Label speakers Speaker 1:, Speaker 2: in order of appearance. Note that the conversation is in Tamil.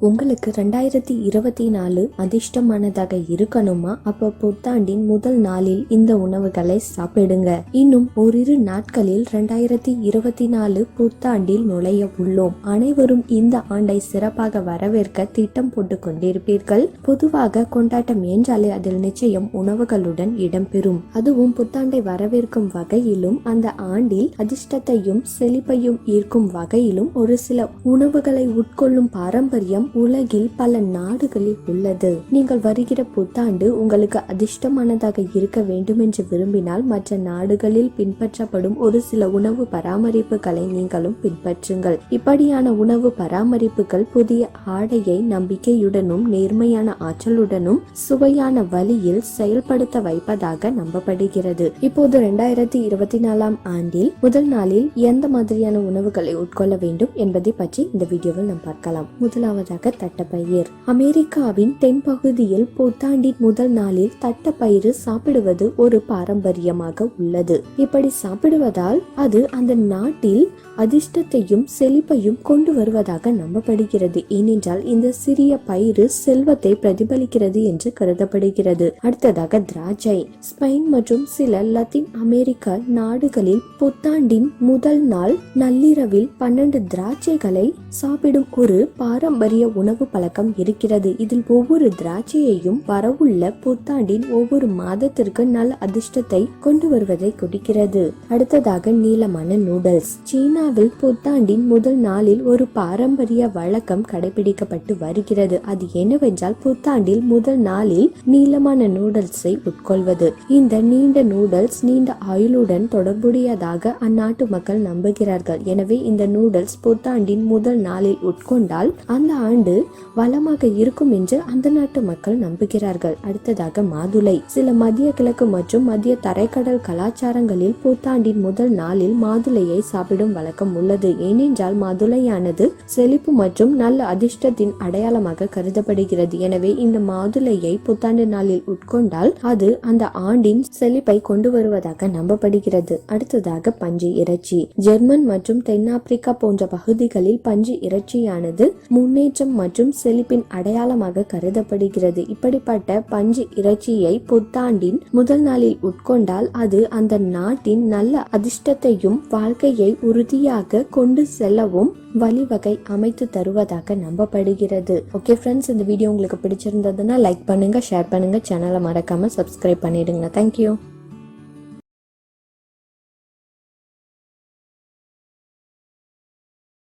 Speaker 1: உங்களுக்கு ரெண்டாயிரத்தி இருபத்தி நாலு அதிர்ஷ்டமானதாக இருக்கணுமா? அப்ப புத்தாண்டின் முதல் நாளில் இந்த உணவுகளை சாப்பிடுங்க. இன்னும் ஓரிரு நாட்களில் ரெண்டாயிரத்தி இருபத்தி நாலு புத்தாண்டில் நுழைய உள்ளோம். அனைவரும் இந்த ஆண்டை சிறப்பாக வரவேற்க திட்டம் போட்டு கொண்டிருப்பீர்கள். பொதுவாக கொண்டாட்டம் என்றாலே அதில் நிச்சயம் உணவுகளுடன் இடம்பெறும். அதுவும் புத்தாண்டை வரவேற்கும் வகையிலும் அந்த ஆண்டில் அதிர்ஷ்டத்தையும் செழிப்பையும் ஈர்க்கும் வகையிலும் ஒரு சில உணவுகளை உட்கொள்ளும் பாரம்பரியம் உலகில் பல நாடுகளில் உள்ளது. நீங்கள் வருகிற புத்தாண்டு உங்களுக்கு அதிர்ஷ்டமானதாக இருக்க வேண்டும் என்று விரும்பினால் மற்ற நாடுகளில் பின்பற்றப்படும் ஒரு சில உணவு பராமரிப்புகளை நீங்களும் பின்பற்றுங்கள். இப்படியான உணவு பராமரிப்புகள் புதிய ஆடையை நம்பிக்கையுடனும் நேர்மையான ஆற்றலுடனும் சுவையான வழியில் செயல்படுத்த வைப்பதாக நம்பப்படுகிறது. இப்போது இரண்டாயிரத்தி இருபத்தி நாலாம் ஆண்டில் முதல் நாளில் எந்த மாதிரியான உணவுகளை உட்கொள்ள வேண்டும் என்பதை பற்றி இந்த வீடியோவில் நாம் பார்க்கலாம். முதலாவதாக தட்டப்பயிர் அமெரிக்காவின் தென்பகுதியில் புத்தாண்டின் முதல் நாளில் தட்டப்பயிறு சாப்பிடுவது ஒரு பாரம்பரியமாக உள்ளது. இப்படி சாப்பிடுவதால் அது அந்த நாட்டில் அதிர்ஷ்டத்தையும் செழிப்பையும் கொண்டு வருவதாக நம்பப்படுகிறது. ஏனென்றால் இந்த சிறிய பயிறு செல்வத்தை பிரதிபலிக்கிறது என்று கருதப்படுகிறது. அடுத்ததாக திராட்சை. ஸ்பெயின் மற்றும் சில லத்தீன் அமெரிக்க நாடுகளில் புத்தாண்டின் முதல் நாள் நள்ளிரவில் பன்னெண்டு திராட்சைகளை சாப்பிடும் ஒரு பாரம்பரிய உணவு பழக்கம் இருக்கிறது. இதில் ஒவ்வொரு திராட்சையையும் வரவுள்ள புத்தாண்டின் ஒவ்வொரு மாதத்திற்கு நல்ல அதிர்ஷ்டத்தை கொண்டு வருவதை குறிக்கிறது அடுத்ததாக நீளமான நூடல்ஸ். சீனாவில் புத்தாண்டின் முதல் நாளில் ஒரு பாரம்பரிய வழக்கம் கடைபிடிக்கப்பட்டு வருகிறது. அது என்னவென்றால் புத்தாண்டில் முதல் நாளில் நீளமான நூடல்ஸை உட்கொள்வது. இந்த நீண்ட நூடல்ஸ் நீண்ட ஆயுளுடன் தொடர்புடையதாக அந்நாட்டு மக்கள் நம்புகிறார்கள். எனவே இந்த நூடல்ஸ் புத்தாண்டின் முதல் நாளில் உட்கொண்டால் அந்த ஆண்டு வளமாக இருக்கும் என்று அந்த நாட்டு மக்கள் நம்புகிறார்கள். அடுத்ததாக மாதுளை. சில மத்திய கிழக்கு மற்றும் மத்திய தரைக்கடல் கலாச்சாரங்களில் புத்தாண்டின் முதல் நாளில் மாதுளையை சாப்பிடும் வழக்கம் உள்ளது. ஏனென்றால் மாதுளையானது செழிப்பு மற்றும் நல்ல அதிர்ஷ்டத்தின் அடையாளமாக கருதப்படுகிறது. எனவே இந்த மாதுளையை புத்தாண்டு நாளில் உட்கொண்டால் அது அந்த ஆண்டின் செழிப்பை கொண்டு வருவதாக நம்பப்படுகிறது. அடுத்ததாக பஞ்சு இறைச்சி. ஜெர்மன் மற்றும் தென்னாப்பிரிக்கா போன்ற பகுதிகளில் பஞ்சு இறைச்சியானது முன்னேற்றம் மற்றும் செழிப்பின் அடையாளமாக கருதப்படுகிறது. இப்படிப்பட்ட பஞ்சு இறைச்சியை புத்தாண்டின் முதல் நாளில் உட்கொண்டால் அது அந்த நாட்டின் நல்ல அதிர்ஷ்டத்தையும் வாழ்க்கையை உறுதியாக கொண்டு செல்லவும் வழிவகை அமைத்து தருவதாக நம்பப்படுகிறது. ஓகே ஃப்ரெண்ட்ஸ் இந்த வீடியோ உங்களுக்கு பிடிச்சிருந்ததுன்னா லைக் பண்ணுங்க ஷேர் பண்ணுங்க சேனலை மறக்காம சப்ஸ்கிரைப் பண்ணிடுங்க. தேங்க்யூ